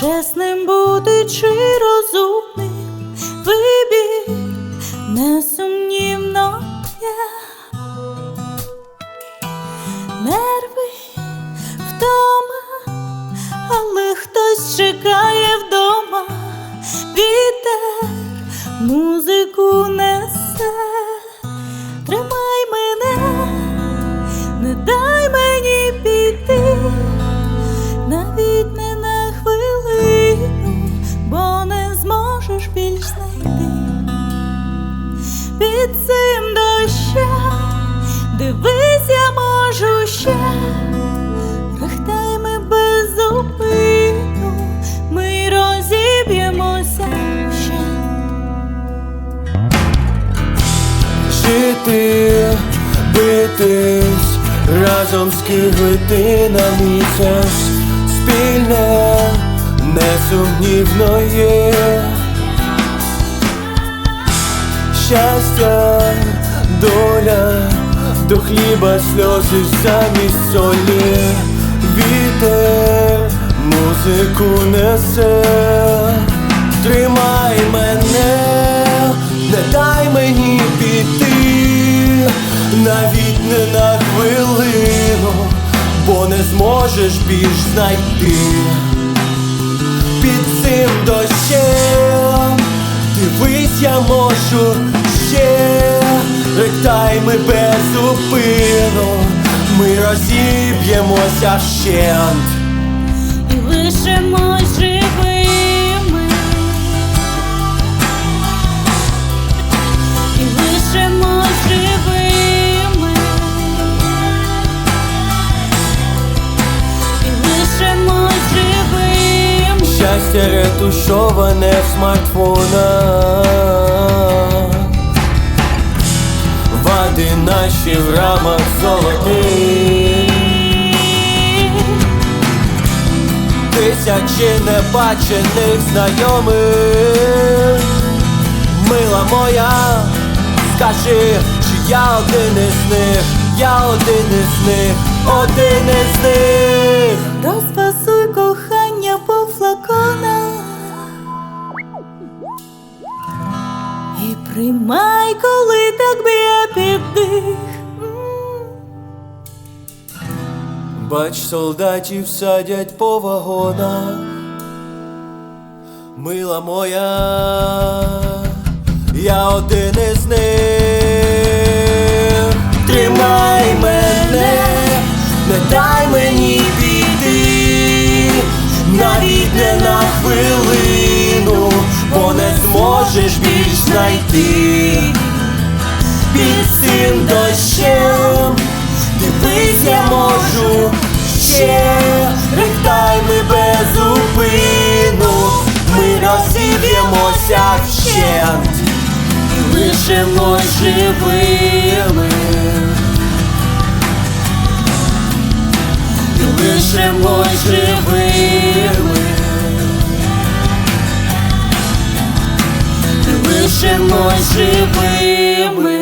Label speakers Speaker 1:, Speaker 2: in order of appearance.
Speaker 1: чесним бути чи розумним? Вибір несумнівно. Є. Нерви вдома, але хтось чекає вдома, вітер музику несе, ще, рихтай без зупину, ми розіб'ємося ще.
Speaker 2: Жити, битись, разом скигати на місяць спільне, несумнівно є. Щастя, доля, до хліба сльози замість солі, вітер, музику несе, тримай мене, не дай мені піти, навіть не на хвилину, бо не зможеш більш знайти. Під цим дощем. Дивись, я можу ще. Ректай ми без зупину, ми розіб'ємося вщент.
Speaker 1: і лишимось живими, і лишимось живими, і лишимось живими.
Speaker 2: Щастя ретушоване в смартфонах Тисячі небачених знайомих. Мила моя, скажи, чи я один із них, я один із них, один із них.
Speaker 1: Розпасуй кохання по флаконах. І приймай, коли так б'є під дих.
Speaker 2: Бач, солдатів садять по вагонах, мила моя, я один із них. Тримай мене, не дай мені піти, навіть не на хвилину, бо не зможеш більш знайти. Під І живими. І лишимось живими. І лишимось живими